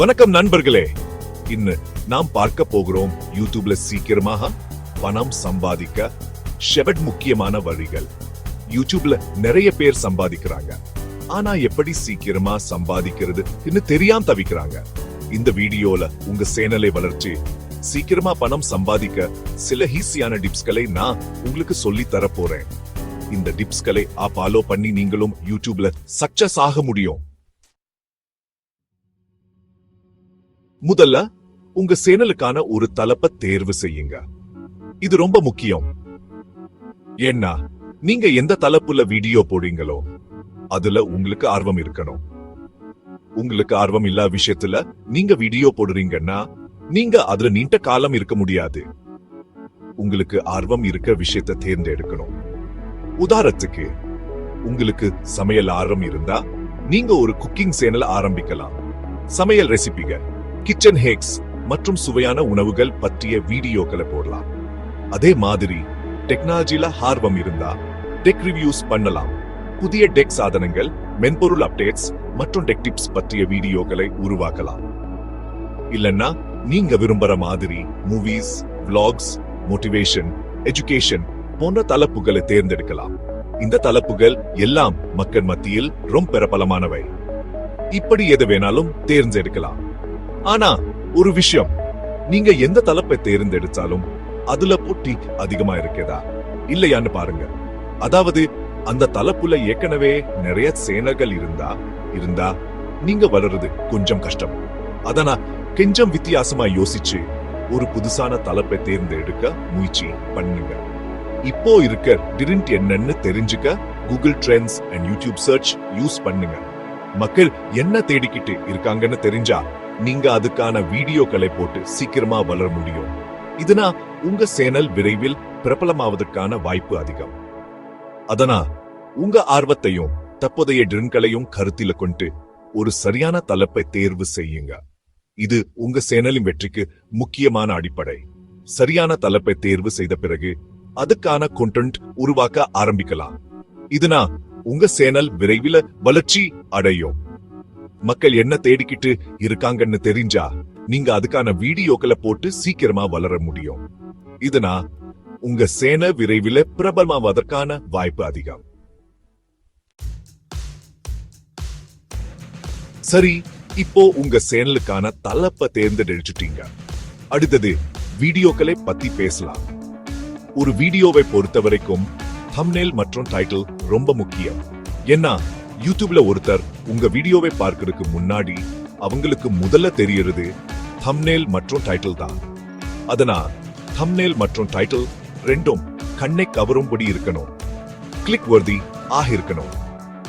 வணக்கம் நண்பர்களே. இன்னு நாம் பார்க்க போகிறோம் யூடியூப்ல சீக்கிரமாக பணம் சம்பாதிக்க ஷெவட் முக்கியமான வழிகள். யூடியூப்ல நிறைய பேர் சம்பாதிக்கிறாங்க. ஆனா எப்படி சீக்கிரமா சம்பாதிக்கிறது இன்னும் தெரியாம தவிக்கிறாங்க. இந்த வீடியோல உங்க சேனலை வளர்ச்சி சீக்கிரமா பணம் சம்பாதிக்க சில ஈஸியான டிப்ஸ்களை நான் உங்களுக்கு சொல்லி தர போறேன். இந்த டிப்ஸ்களை ஆ ஃபாலோ பண்ணி நீங்களும் யூடியூப்ல சக்சஸ் ஆக முடியும். முதல்ல உங்க சேனலுக்கான ஒரு தலைப்பை தேர்வு செய்யுங்க. இது ரொம்ப முக்கியம். ஏன்னா நீங்க எந்த தலைப்புல வீடியோ போடுறீங்களோ அதுல உங்களுக்கு ஆர்வம் இருக்கணும். உங்களுக்கு ஆர்வம் இல்லா விஷயத்துல நீங்க வீடியோ போடுறீங்கன்னா நீங்க அதுல நீண்ட காலம் இருக்க முடியாது. உங்களுக்கு ஆர்வம் இருக்க விஷயத்தை தேர்ந்தெடுக்கணும். உதாரணத்துக்கு உங்களுக்கு சமையல் ஆர்வம் இருந்தா நீங்க ஒரு குக்கிங் சேனல் ஆரம்பிக்கலாம். சமையல் ரெசிபிகள் கிச்சன் ஹேக்ஸ் மற்றும் சுவையான உணவுகள் பற்றிய வீடியோக்களை போடலாம். அதே மாதிரி டெக்னாலஜில ஆர்வம் இருந்தா டெக் ரிவ்யூஸ் பண்ணலாம். புதிய டெக் சாதனங்கள் மென்பொருள் அப்டேட்ஸ் மற்றும் டெக் டிப்ஸ் பற்றிய வீடியோக்களை உருவாக்கலாம். இல்லன்னா நீங்க விரும்புற மாதிரி மூவிஸ் விளாக்ஸ் மோட்டிவேஷன் எஜுகேஷன் போன்ற தலைப்புகளை தேர்ந்தெடுக்கலாம். இந்த தலைப்புகள் எல்லாம் மக்கள் மத்தியில் ரொம்ப பிரபலமானவை. இப்படி எது வேணாலும் தேர்ந்தெடுக்கலாம். ஆனா ஒரு விஷயம். நீங்க எந்த தலைப்பை தேர்ந்தெடுத்தாலும் அதுல போட்டி அதிகமா இருக்கதா இல்லையான்னு பாருங்க. அதாவது அந்த தலைப்புல ஏற்கனவே நிறைய சேனல்கள் இருந்தா இருந்தா நீங்க வளருது கொஞ்சம் கஷ்டம். அதனா கொஞ்சம் வித்தியாசமா யோசிச்சு ஒரு புதுசான தலைப்பை தேர்ந்தெடுக்க முயற்சி பண்ணுங்க. இப்போ இருக்க டிரிண்ட் என்னன்னு தெரிஞ்சுக்க Google trends and YouTube search use பண்ணுங்க. மக்கள் என்ன தேடிக்கிட்டு இருக்காங்கன்னு தெரிஞ்சா நீங்க அதுக்கான வீடியோக்களை போட்டு சீக்கிரமா வளர முடியும். இதனா உங்க சேனல் விரைவில் பிரபலமாவதற்கான வாய்ப்பு அதிகம். அதனா உங்க ஆர்வத்தையும் தற்போதைய ட்ரின்களையும் கருத்தில கொண்டு ஒரு சரியான தலைப்பை தேர்வு செய்யுங்க. இது உங்க சேனலின் வெற்றிக்கு முக்கியமான அடிப்படை. சரியான தலைப்பை தேர்வு செய்த பிறகு அதுக்கான கொண்டென்ட் உருவாக்க ஆரம்பிக்கலாம். இதுனா உங்க சேனல் விரைவில் வளர்ச்சி அடையும். மக்கள் என்ன தேடிக்கிட்டு இருக்காங்கன்னு தெரிஞ்சா நீங்க அதுக்கான வீடியோக்களை போட்டு சீக்கிரமா வளர முடியும். இதுனா உங்க சேன விரைவில் பிரபலமாவதற்கான வாய்ப்பு அதிகம். சரி இப்போ உங்க சேனலுக்கான தலைப்பை தேர்ந்தெடுத்துட்டீங்க. அடுத்தது வீடியோக்களை பத்தி பேசலாம். ஒரு வீடியோவை பொறுத்த வரைக்கும் தம்னேல் மற்றும் டைட்டில் ரொம்ப முக்கியம். ஏன்னா யூடியூப்ல ஒருத்தர் உங்க வீடியோவை பார்க்கறதுக்கு முன்னாடி அவங்களுக்கு முதல்ல தெரியறது தம்னேல் மற்றும் டைட்டில் தான். அதனா தம்னேல் மற்றும் டைட்டில் ரெண்டும் கண்ணை கவரும்படி இருக்கணும். கிளிக் வர்தி ஆக இருக்கணும்.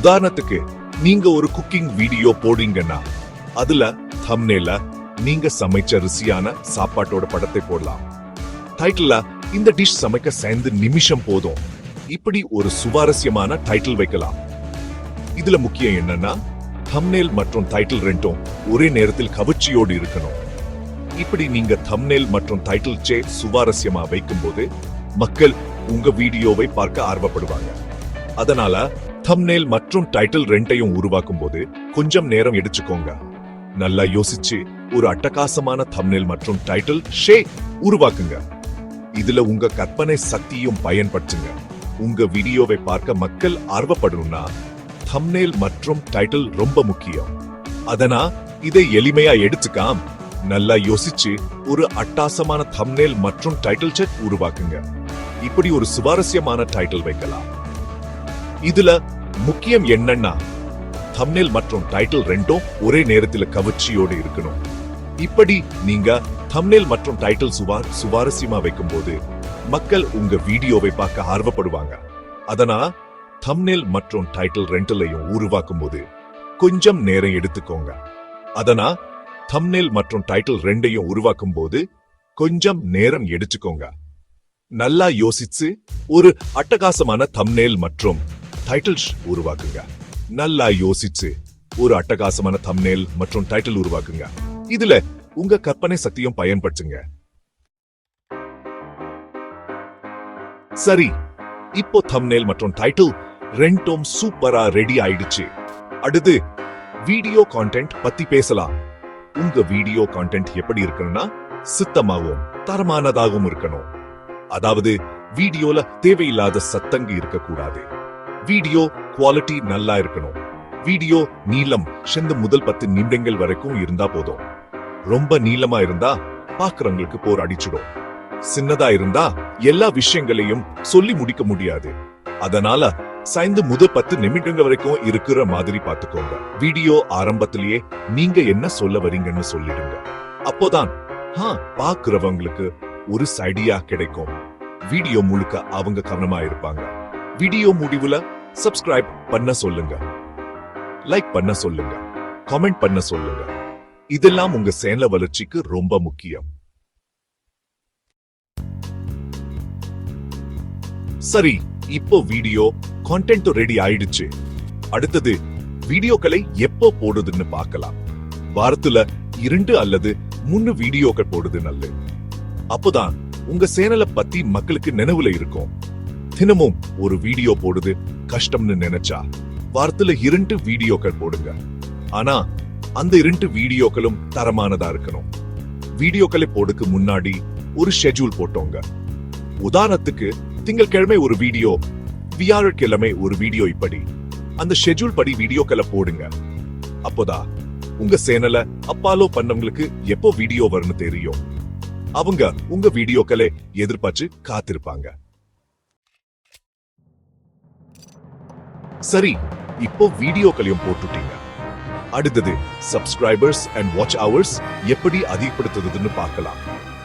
உதாரணத்துக்கு நீங்க ஒரு குக்கிங் வீடியோ போடுறீங்கன்னா அதுல தம்னேல நீங்க சமைச்ச ருசியான சாப்பாட்டோட படத்தை போடலாம். டைட்டில்ல இந்த டிஷ் சமைக்க சேர்ந்து நிமிஷம் போதும். இப்படி ஒரு சுவாரஸ்யமான டைட்டில் வைக்கலாம். இதுல முக்கியம் என்னன்னா தம்னேல் மற்றும் டைட்டில் ரெண்டும் ஒரே நேரத்தில் கவர்ச்சியோடு இருக்கணும். இப்படி நீங்க தம்னேல் மற்றும் டைட்டில் சே சுவாரஸ்யமா வைக்கும்போது மக்கள் உங்க வீடியோவை பார்க்க ஆர்வப்படுவாங்க. அதனால தம்னேல் மற்றும் டைட்டில் ரெண்டையும் உருவாக்கும் போது கொஞ்சம் நேரம் எடுத்துக்கோங்க. நல்லா யோசிச்சு ஒரு அட்டகாசமான தம்னேல் மற்றும் டைட்டில் ஷே உருவாக்குங்க. இதுல உங்க கற்பனை சக்தியும் பயன்படுத்துங்க. உங்க வீடியோவை பார்க்க மக்கள் ஆர்வப்படணும்னா தம்னேல் மற்றும் டைட்டில் ரொம்ப முக்கியம். அதனா இதை எளிமையா எடுத்துக்காம். நல்லா யோசிச்சு ஒரு அட்டாசமான தம்னேல் மற்றும் டைட்டில் செட் உருவாக்குங்க. இப்படி ஒரு சுவாரஸ்யமான டைட்டில் வைக்கலாம். இதுல முக்கியம் என்னன்னா தம்னேல் மற்றும் டைட்டில் ரெண்டும் ஒரே நேரத்துல கவர்ச்சியோடு இருக்கணும். இப்படி நீங்க தம்னேல் மற்றும் டைட்டில் சுவார் சுவாரஸ்யமா வைக்கும்போது மக்கள் உங்க வீடியோவை பார்க்க ஆர்வப்படுவாங்க. அதனா தம்னேல் மற்றும் டைட்டில் ரெண்டுலையும் உருவாக்கும் போது கொஞ்சம் நேரம் எடுத்துக்கோங்க. அதனா தம்னேல் மற்றும் டைட்டில் ரெண்டையும் உருவாக்கும் போது கொஞ்சம் நேரம் எடுத்துக்கோங்க. நல்லா யோசிச்சு ஒரு அட்டகாசமான தம்னேல் மற்றும் டைட்டில் உருவாக்குங்க. நல்லா யோசிச்சு ஒரு அட்டகாசமான தம்னேல் மற்றும் டைட்டில் உருவாக்குங்க. இதுல உங்க கற்பனை சக்தியும் பயன்படுத்துங்க. சரி இப்போ தம்னேல் மற்றும் டைட்டில் ரெண்டும் சூப்பரா ரெடி ஆயிடுச்சு. அடுத்து வீடியோ கான்டென்ட் பத்தி பேசலாம். உங்க வீடியோ கான்டென்ட் எப்படி இருக்கணும்னா சித்தமாகவும் தரமானதாகவும் இருக்கணும். அதாவது வீடியோல தேவையில்லாத சத்தங்க இருக்கக்கூடாது. வீடியோ குவாலிட்டி நல்லா இருக்கணும். வீடியோ நீளம் செந்து முதல் பத்து நிமிடங்கள் வரைக்கும் இருந்தா போதும். ரொம்ப நீளமா இருந்தா பாக்குறவங்களுக்கு போர் அடிச்சிடும். சின்னதா இருந்தா எல்லா விஷயங்களையும் சொல்லி முடிக்க முடியாது. அதனால சாய்ந்து முதல் பத்து நிமிடங்கள் வரைக்கும் இருக்கிற மாதிரி பாத்துக்கோங்க வீடியோ ஆரம்பத்திலேயே நீங்க என்ன சொல்ல வரீங்கன்னு சொல்லிடுங்க. அப்போதான் ஹா பாக்குறவங்களுக்கு ஒரு சைடியா கிடைக்கும். வீடியோ முழுக்க அவங்க கவனமா இருப்பாங்க. வீடியோ முடிவுல சப்ஸ்கிரைப் பண்ண சொல்லுங்க. லைக் பண்ண சொல்லுங்க. கமெண்ட் பண்ண சொல்லுங்க. இதெல்லாம் உங்க சேனல வளர்ச்சிக்கு ரொம்ப முக்கியம். சரி இப்போ வீடியோ கான்டென்ட் ரெடி ஆயிடுச்சு. அடுத்தது வீடியோக்களை எப்போ போடுதுன்னு பார்க்கலாம். வாரத்துல இரண்டு அல்லது மூணு வீடியோக்கள் போடுது நல்லது. அப்போதான் உங்க சேனலை பத்தி மக்களுக்கு நினைவுல இருக்கும். தினமும் ஒரு வீடியோ போடுது கஷ்டம்னு நினைச்சா வாரத்துல இரண்டு வீடியோக்கள் போடுங்க. ஆனா அந்த இரண்டு வீடியோக்களும் தரமானதா இருக்கணும். வீடியோக்களை போடுக்கு முன்னாடி ஒரு ஷெட்யூல் போட்டோங்க. உதாரணத்துக்கு திங்கட்கிழமை ஒரு வீடியோ வியாழக்கிழமை ஒரு வீடியோ இப்படி. அந்த ஷெட்யூல் படி வீடியோக்களை போடுங்க. அப்போதான் உங்க சேனல அப்பாலோ பண்ணவங்களுக்கு எப்போ வீடியோ வரும்னு தெரியும். அவங்க உங்க வீடியோக்களை எதிர்பார்த்து காத்திருப்பாங்க. சரி இப்போ வீடியோக்களையும் போட்டுட்டீங்க. அடுத்தது சப்ஸ்கிரைபர்ஸ் அண்ட் வாட்ச் ஹவர்ஸ் எப்படி அதிகப்படுத்துறதுன்னு பார்க்கலாம்.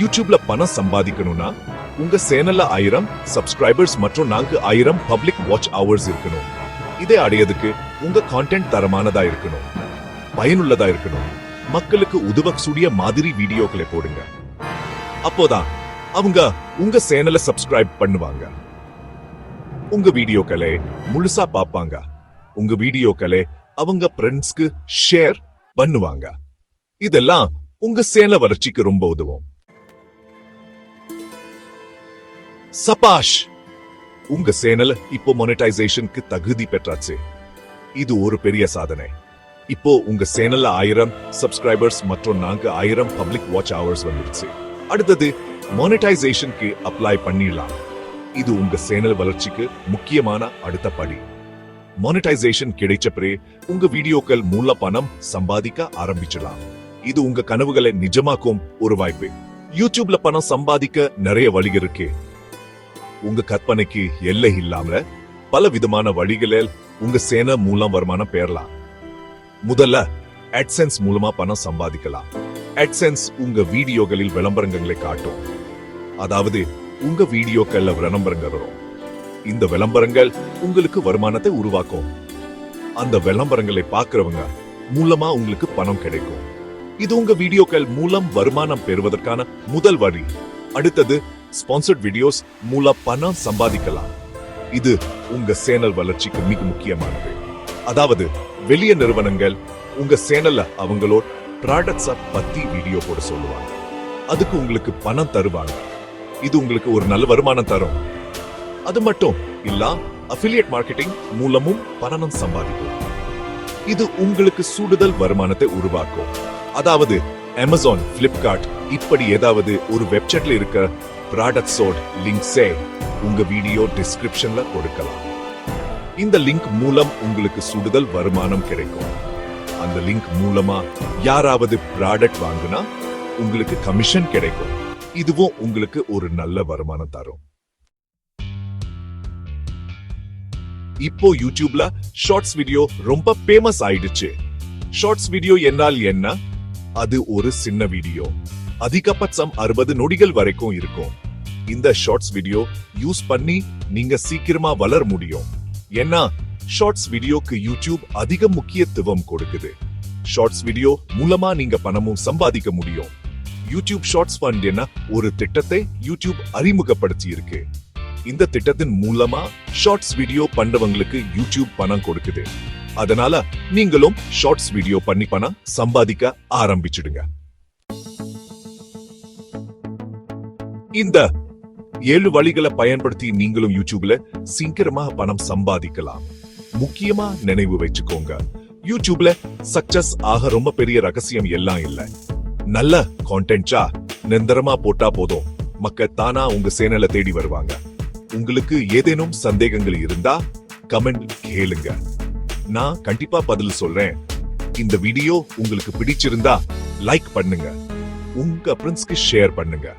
யூடியூப்ல பணம் சம்பாதிக்கணும்னா உங்க சேனல்ல ஆயிரம் சப்ஸ்கிரைபர்ஸ் மற்றும் நான்கு ஆயிரம் பப்ளிக் வாட்ச் ஹவர்ஸ் இருக்கணும். இதை அடையதுக்கு உங்க கான்டென்ட் தரமானதா இருக்கணும். பயனுள்ளதா இருக்கணும். மக்களுக்கு உதவக்கூடிய மாதிரி வீடியோக்களை போடுங்க. அப்போதான் அவங்க உங்க சேனலை சப்ஸ்கிரைப் பண்ணுவாங்க. உங்க வீடியோக்களை முழுசா பார்ப்பாங்க. உங்க வீடியோக்களை அவங்க ஃப்ரெண்ட்ஸ்க்கு ஷேர் பண்ணுவாங்க. இதெல்லாம் உங்க சேனல் வளர்ச்சிக்கு ரொம்ப உதவும். சபாஷ் உங்க சேனல் இப்போ மொனிடைசேஷனுக்கு தகுதி பெற்றாச்சு. இது ஒரு பெரிய சாதனை. இப்போ உங்க சேனல்ல ஆயிரம் சப்ஸ்கிரைபர்ஸ் மற்றும் நாங்க ஆயிரம் பப்ளிக் வாட்ச் ஹவர்ஸ் வந்துருச்சு. அடுத்தது மொனடைசேஷனுக்கு அப்ளை பண்ணிடலாம். இது உங்க சேனல் வளர்ச்சிக்கு முக்கியமான அடுத்த படி. மானிட்டைசேஷன் கிடைச்ச பிறகு உங்க வீடியோக்கள் மூல பணம் சம்பாதிக்க ஆரம்பிச்சலாம் இது உங்க கனவுகளை நிஜமாக்கும் ஒரு வாய்ப்பு. யூடியூப்ல பணம் சம்பாதிக்க நிறைய வழி இருக்கு. உங்க கற்பனைக்கு எல்லை இல்லாம பல விதமான வழிகளில் உங்க சேனை மூலம் வருமானம் பெறலாம். முதல்ல அட்சன்ஸ் மூலமா பணம் சம்பாதிக்கலாம். அட்சன்ஸ் உங்க வீடியோகளில் விளம்பரங்களை காட்டும். அதாவது உங்க வீடியோக்கள்ல விளம்பரங்கள் வரும். இந்த விளம்பரங்கள் உங்களுக்கு வருமானத்தை உருவாக்கும். அந்த விளம்பரங்களை பார்க்கிறவங்க மூலமா உங்களுக்கு பணம் கிடைக்கும். இது உங்க வீடியோக்கள் மூலம் வருமானம் பெறுவதற்கான முதல் வழி. அடுத்தது ஸ்பான்சர்ட் வீடியோஸ் மூலம் பணம் சம்பாதிக்கலாம். இது உங்க சேனல் வளர்ச்சிக்கு மிக முக்கியமானது. அதாவது வெளிய நிறுவனங்கள் உங்க சேனல்ல அவங்களோட ப்ராடக்ட்ஸ பத்தி வீடியோ போட சொல்லுவாங்க. அதுக்கு உங்களுக்கு பணம் தருவாங்க. இது உங்களுக்கு ஒரு நல்ல வருமானம் தரும். அது மட்டும் இல்ல அஃபிலியேட் மார்க்கெட்டிங் மூலமும் பணம் சம்பாதிக்கும். இது உங்களுக்கு சூடுதல் வருமானத்தை உருவாக்கும். அதாவது அமேசான் பிளிப்கார்ட் இப்படி ஏதாவது ஒரு வெப்சைட்ல இருக்க ப்ராடக்ட்ஸோட லிங்க்ஸே உங்க வீடியோ டிஸ்கிரிப்ஷன்ல கொடுக்கலாம். இந்த லிங்க் மூலம் உங்களுக்கு சுடுதல் வருமானம் கிடைக்கும். அந்த லிங்க் மூலமா யாராவது ப்ராடக்ட் வாங்குனா உங்களுக்கு கமிஷன் கிடைக்கும். இதுவும் உங்களுக்கு ஒரு நல்ல வருமானம் தரும். இப்போ யூடியூப்ல ஷார்ட்ஸ் வீடியோ ரொம்ப ஃபேமஸ் ஆயிடுச்சு. ஷார்ட்ஸ் வீடியோ என்றால் என்ன? அது ஒரு சின்ன வீடியோ அதிகபட்சம் அறுபது நொடிகள் வரைக்கும் இருக்கும். இந்த ஷார்ட்ஸ் வீடியோ யூஸ் பண்ணி நீங்க சீக்கிரமா வளர முடியும். ஏன்னா ஷார்ட்ஸ் வீடியோக்கு யூடியூப் அதிக முக்கியத்துவம் கொடுக்குது. ஷார்ட்ஸ் வீடியோ மூலமா நீங்க பணமும் சம்பாதிக்க முடியும். யூடியூப் ஷார்ட்ஸ் ஃபண்ட் என ஒரு திட்டத்தை யூடியூப் அறிமுகப்படுத்தி இருக்கு இந்த திட்டத்தின் மூலமா ஷார்ட்ஸ் வீடியோ பண்றவங்களுக்கு யூடியூப் பணம் கொடுக்குது. அதனால நீங்களும் ஷார்ட்ஸ் வீடியோ பண்ணி பணம் சம்பாதிக்க ஆரம்பிச்சிடுங்க. இந்த ஏழு வழிகளை பயன்படுத்தி நீங்களும் யூடியூப்ல சீக்கிரமா பணம் சம்பாதிக்கலாம். முக்கியமா நினைவு வச்சுக்கோங்க. யூடியூப்ல சக்சஸ் ஆக ரொம்ப பெரிய ரகசியம் எல்லாம் இல்ல. நல்ல கான்டென்ட்டா நிரந்தரமா போட்டா போதும். மக்க தானா உங்க சேனலை தேடி வருவாங்க. உங்களுக்கு ஏதேனும் சந்தேகங்கள் இருந்தா கமெண்ட் கேளுங்க. நான் கண்டிப்பா பதில் சொல்றேன். இந்த வீடியோ உங்களுக்கு பிடிச்சிருந்தா லைக் பண்ணுங்க. உங்க ஃப்ரெண்ட்ஸ்க்கு ஷேர் பண்ணுங்க.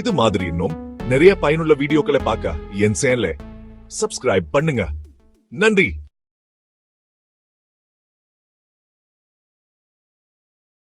இது மாதிரி இன்னும் நிறைய பயனுள்ள வீடியோக்களை பார்க்க என் சேனலை சப்ஸ்கிரைப் பண்ணுங்க. நன்றி.